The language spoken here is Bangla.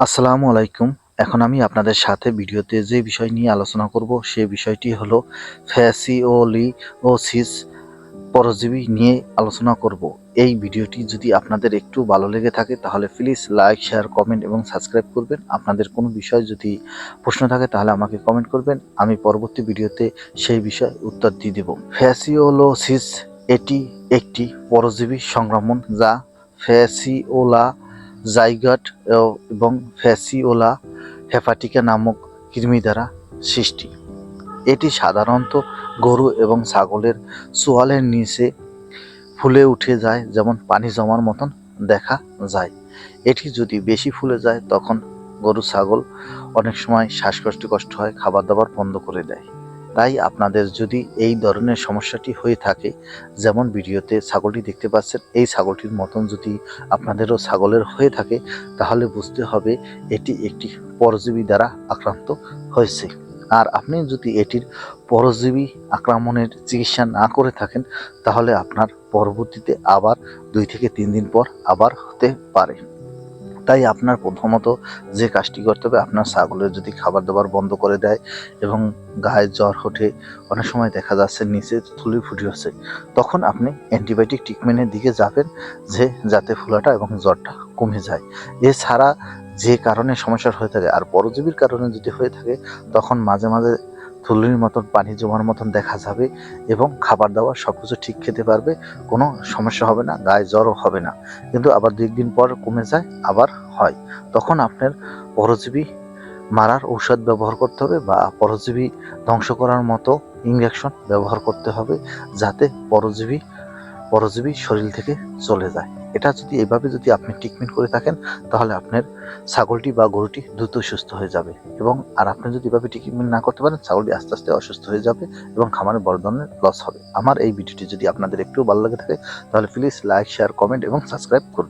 আসসালামু আলাইকুম। এখন আমি আপনাদের সাথে ভিডিওতে যে বিষয় নিয়ে আলোচনা করব সেই বিষয়টি হলো ফ্যাসিওলিওসিস পরজীবী নিয়ে আলোচনা করব। এই ভিডিওটি যদি আপনাদের একটু ভালো লেগে থাকে, তাহলে প্লিজ লাইক, শেয়ার, কমেন্ট এবং সাবস্ক্রাইব করবেন। আপনাদের কোনো বিষয় যদি প্রশ্ন থাকে, তাহলে আমাকে কমেন্ট করবেন। আমি পরবর্তী ভিডিওতে সেই বিষয়ে উত্তর দিয়ে দেব। ফ্যাসিওলোসিস এটি একটি পরজীবী সংক্রমণ যা ফ্যাসিওলা জাইগাট এবং ফ্যাসিওলা হেপাটিকা নামক কৃমি দ্বারা সৃষ্টি। এটি সাধারণত গরু এবং ছাগলের সোয়ালের নিচে ফুলে উঠে যায়, যেমন পানি জমার মতন দেখা যায়। এটি যদি বেশি ফুলে যায়, তখন গরু ছাগল অনেক সময় শ্বাসকষ্ট কষ্ট হয় খাবার দাবার বন্ধ করে দেয়। তাই আপনাদের যদি এই ধরনের সমস্যাটি হয়ে থাকে, যেমন ভিডিওতে ছাগলটি দেখতে পাচ্ছেন, এই ছাগলটির মতন যদি আপনাদেরও ছাগলের হয়ে থাকে, তাহলে বুঝতে হবে এটি একটি পরজীবী দ্বারা আক্রান্ত হয়েছে। আর আপনি যদি এটির পরজীবী আক্রমণের চিকিৎসা না করে থাকেন, তাহলে আপনার পরবর্তীতে আবার দুই থেকে তিন দিন পর আবার হতে পারে। তাই আপনার প্রথমত যে কাজটি করতে হবে, আপনার ছাগলের যদি খাবার দাবার বন্ধ করে দেয় এবং গায়ে জ্বর ওঠে, অনেক সময় দেখা যাচ্ছে নিচে থুলি ফুটি হচ্ছে, তখন আপনি অ্যান্টিবায়োটিক ট্রিটমেন্টের দিকে যাবেন যে যাতে ফোলাটা এবং জ্বরটা কমে যায়। এছাড়া যে কারণে সমস্যার হয়ে থাকে আর পরজীবীর কারণে যদি হয়ে থাকে, তখন মাঝে মাঝে থুলির মতন, পানি জমার মতন দেখা যাবে এবং খাবার দাবার সব কিছু ঠিক খেতে পারবে, কোনো সমস্যা হবে না, গায়ে জ্বরও হবে না। কিন্তু আবার দুই দিন পর কমে যায়, আবার হয়। তখন আপনার পরজীবী মারার ঔষধ ব্যবহার করতে হবে বা পরজীবী ধ্বংস করার মতো ইঞ্জেকশন ব্যবহার করতে হবে, যাতে পরজীবী পরজীবী শরীর থেকে চলে যায়। এটা যদি এভাবে যদি আপনি ট্রিটমেন্ট করে থাকেন, তাহলে আপনার ছাগলটি বা গরুটি দ্রুত সুস্থ হয়ে যাবে। এবং আর আপনি যদি এভাবে ট্রিটমেন্ট না করতে পারেন, ছাগলটি আস্তে আস্তে অসুস্থ হয়ে যাবে এবং খামারের বড় ধরনের লস হবে। আমার এই ভিডিওটি যদি আপনাদের একটু ভালো লাগে থাকে, তাহলে প্লিজ লাইক শেয়ার কমেন্ট এবং সাবস্ক্রাইব করবেন।